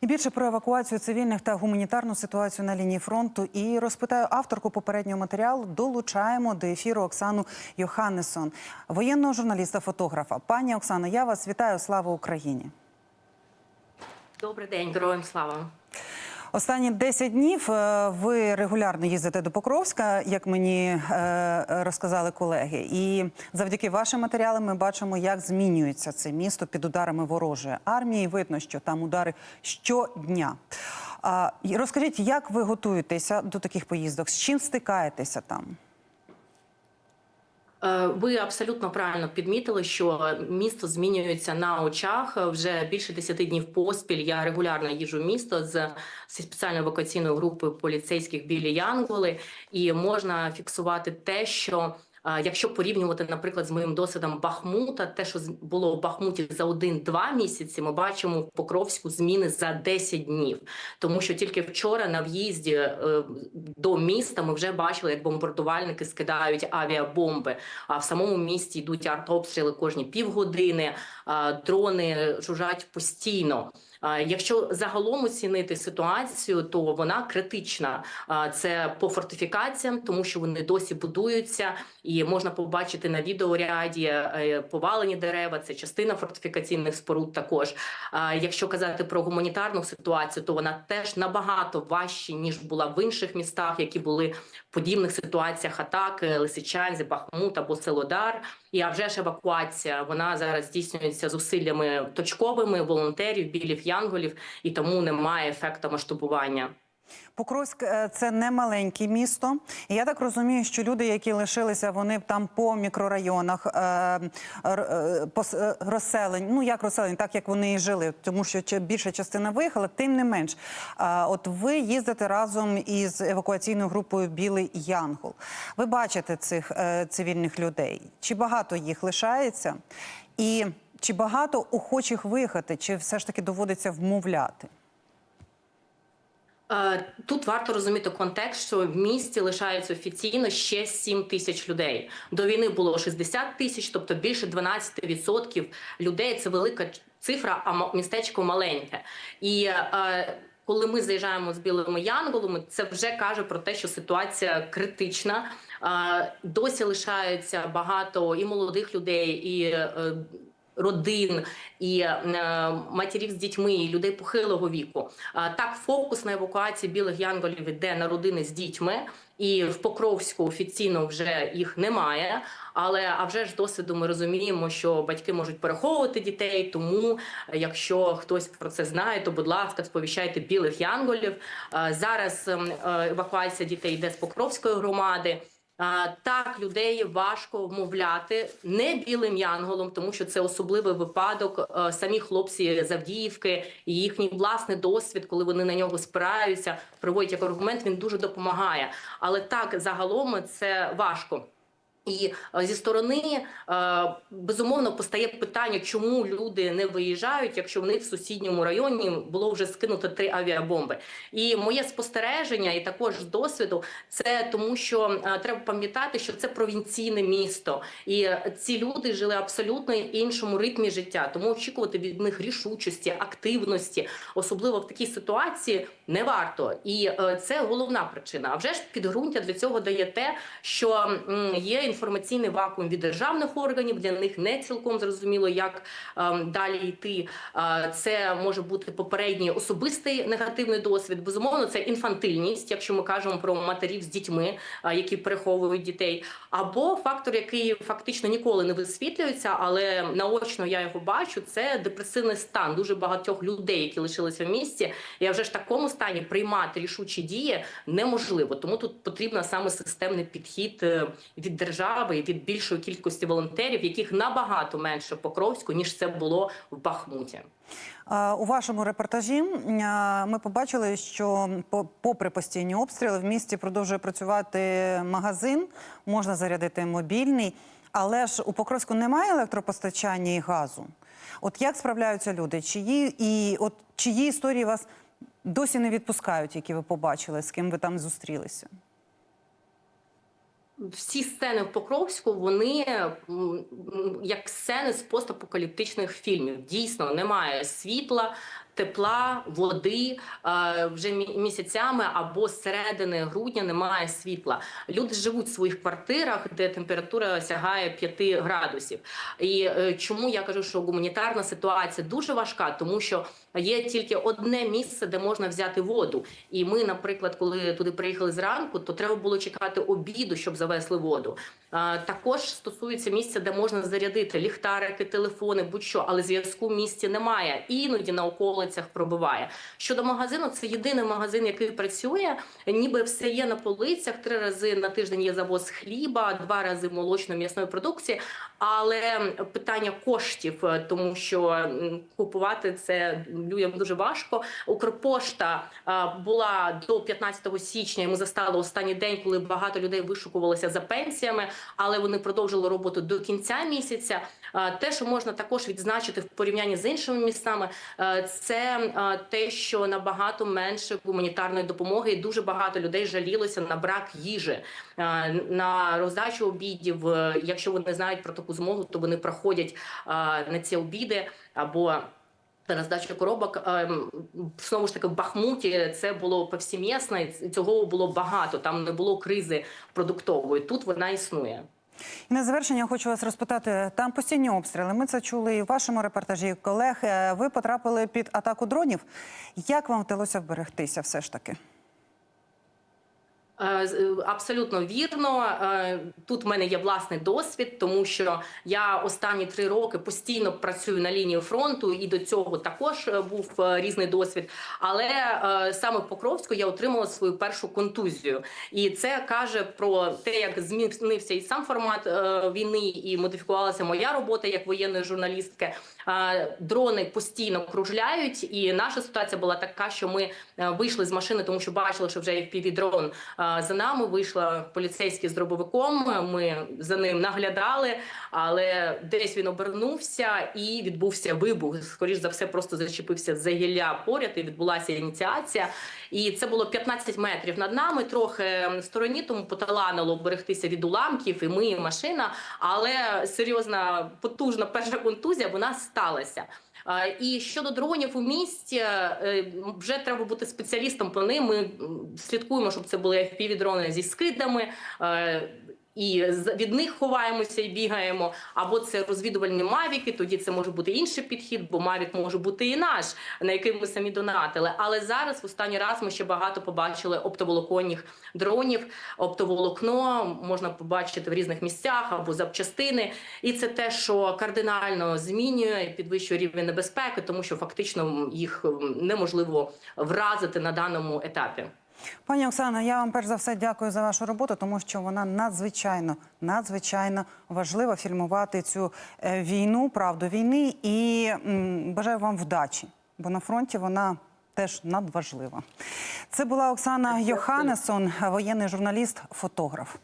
І більше про евакуацію цивільних та гуманітарну ситуацію на лінії фронту. І розпитаю авторку попереднього матеріалу. Долучаємо до ефіру Оксану Йоханнесон, воєнного журналіста-фотографа. Пані Оксано, я вас вітаю. Слава Україні! Добрий день, героям слава. Останні 10 днів е, ви регулярно їздите до Покровська, як мені е, розказали колеги. І завдяки вашим матеріалам ми бачимо, як змінюється це місто під ударами ворожої армії. Видно, що там удари щодня. Розкажіть, як ви готуєтеся до таких поїздок? З чим стикаєтеся там? Е, Ви абсолютно правильно підмітили, що місто змінюється на очах вже більше 10 днів поспіль. Я регулярно їжу місто з спеціальною евакуаційною групою поліцейських біля Янголи, і можна фіксувати те, що Якщо порівнювати, наприклад, з моїм досвідом Бахмута, те, що було в Бахмуті за один-два місяці, ми бачимо в Покровську зміни за 10 днів. Тому що тільки вчора на в'їзді е, до міста ми вже бачили, як бомбардувальники скидають авіабомби. А в самому місті йдуть артобстріли кожні півгодини, дрони жужжать постійно. Якщо загалом оцінити ситуацію, то вона критична. Це по фортифікаціям, тому що вони досі будуються, і можна побачити на відеоряді е, повалені дерева. Це частина фортифікаційних споруд. Також якщо казати про гуманітарну ситуацію, то вона теж набагато важча, ніж була в інших містах, які були в подібних ситуаціях атаки Лисичанськ, Бахмут або Селодар. І а вже ж евакуація вона зараз здійснюється зусиллями точковими волонтерів, білів янголів, і тому немає ефекту масштабування. Покровськ е, це не маленьке місто. Я так розумію, що люди, які лишилися, вони там по мікрорайонах е, е, розселені. Ну як розселені, так як вони і жили, тому що більша частина виїхала, тим не менш. От ви їздите разом із евакуаційною групою Білий Янгол. Ви бачите цих цивільних людей. Чи багато їх лишається? І чи багато охочих виїхати, чи все ж таки доводиться вмовляти? Е, Тут варто розуміти контекст, що в місті лишається офіційно ще 7 тисяч людей. До війни було 60 тисяч, тобто більше 12% людей. Це велика цифра, а містечко маленьке. І е, коли ми заїжджаємо з білими янголами, це вже каже про те, що ситуація критична. Е, Досі лишаються багато і молодих людей, і родин, і е, матерів з дітьми, і людей похилого віку. Так, фокус на евакуації білих янголів іде на родини з дітьми, і в Покровську офіційно вже їх немає. Але а вже ж досвіду ми розуміємо, що батьки можуть переховувати дітей. Тому, е, якщо хтось про це знає, то будь ласка, сповіщайте білих янголів. Зараз е, евакуація дітей йде з Покровської громади. Так, людей важко вмовляти не білим янголом, тому що це особливий випадок. Е, Самі хлопці з Авдіївки і їхній власний досвід, коли вони на нього спираються, приводять як аргумент. Він дуже допомагає. Але так загалом це важко. І е, зі сторони е, безумовно постає питання, чому люди не виїжджають, якщо в них в сусідньому районі було вже скинуто три авіабомби. І моє спостереження, і також з досвіду, це тому, що е, треба пам'ятати, що це провінційне місто, і ці люди жили абсолютно іншому ритмі життя. Тому очікувати від них рішучості, активності, особливо в такій ситуації, не варто. І це головна причина. А вже ж підґрунтя для цього дає те, що є інформаційний вакуум від державних органів. Для них не цілком зрозуміло, як ем, далі йти. Е, Це може бути попередній особистий негативний досвід. Безумовно, це інфантильність, якщо ми кажемо про матерів з дітьми, е, які переховують дітей, або фактор, який фактично ніколи не висвітлюється, але наочно я його бачу. Це депресивний стан дуже багатьох людей, які лишилися в місті. І вже ж такому стані приймати рішучі дії неможливо. Тому тут потрібен саме системний підхід е, від держави і від більшої кількості волонтерів, яких набагато менше в Покровську ніж це було в Бахмуті. У вашому репортажі ми побачили, що по- попри постійні обстріли в місті продовжує працювати магазин, можна зарядити мобільний, але ж у Покровську немає електропостачання і газу. От як справляються люди? Чиї і от чиї історії вас досі не відпускають, які ви побачили, з ким ви там зустрілися? Всі сцени в Покровську вони як сцени з постапокаліптичних фільмів. Дійсно, немає світла, тепла, води е, вже місяцями або з середини грудня немає світла. Люди живуть в своїх квартирах, де температура сягає 5 градусів. І е, чому я кажу, що гуманітарна ситуація дуже важка, тому що є тільки одне місце, де можна взяти воду. І ми, наприклад, коли туди приїхали зранку, то треба було чекати обіду, щоб завезли воду. Також стосується місця, де можна зарядити ліхтарики, телефони, будь-що, але зв'язку в місті немає. Іноді на околицях пробиває. Щодо магазину, це єдиний магазин, який працює. Ніби все є на полицях. Три рази на тиждень є завоз хліба, два рази молочно-м'ясної продукції. Але питання коштів, е, тому що купувати це людям дуже важко. Укрпошта е, була до 15 січня. і Ми застали останній день, коли багато людей вишукувалося за пенсіями, але вони продовжили роботу до кінця місяця. Е, Те, що можна також відзначити в порівнянні з іншими містами, е, це е, те, що набагато менше гуманітарної допомоги, і дуже багато людей жалілося на брак їжі, е, на роздачу обідів. Е, Якщо вони знають про таку змогу, то вони проходять е, на ці обіди або. Роздача коробок ем, знову ж таки в Бахмуті це було повсімісно, і цього було багато. Там не було кризи продуктової. Тут вона існує. І на завершення хочу вас розпитати: там постійні обстріли. Ми це чули і в вашому репортажі колеги. колег. Е, Ви потрапили під атаку дронів. Як вам вдалося вберегтися все ж таки? Е, е, Абсолютно вірно. Е, Тут в мене є власний досвід, тому що я останні три роки постійно працюю на лінії фронту, і до цього також був різний досвід. Але саме в Покровську я отримала свою першу контузію, і це каже про те, як змінився і сам формат війни, і модифікувалася моя робота як воєнної журналістки. Дрони постійно кружляють, і наша ситуація була така, що ми вийшли з машини, тому що бачили, що вже fpv дрон е, за нами. Вийшла поліцейський з дробовиком. Ми за ним наглядали, але десь він обернувся і відбувся вибух. Скоріш за все, просто зачепився за гілля поряд і відбулася ініціація. І це було 15 метрів над нами, трохи в стороні, тому поталанило берегтися від уламків, і ми, і машина. Але серйозна, потужна перша контузія вона сталася. Е, І щодо дронів у місті, е, вже треба бути спеціалістом по ним. Ми слідкуємо, щоб це були FPV-дрони зі скидами. І від них ховаємося і бігаємо, або це розвідувальні мавіки. Тоді це може бути інший підхід, бо мавік може бути і наш, на який ми самі донатили. Але зараз, в останній раз, ми ще багато побачили оптоволоконних дронів. Оптоволокно можна побачити в різних місцях або запчастини. І це те, що кардинально змінює і підвищує рівень небезпеки, тому що фактично їх неможливо вразити на даному етапі. Пані Оксана, я вам перш за все дякую за вашу роботу, тому що вона надзвичайно надзвичайно важлива фільмувати цю е, війну, правду війни, і бажаю вам вдачі, бо на фронті вона. Теж надважлива. Це була Оксана Йоханесон, воєнний журналіст, фотограф.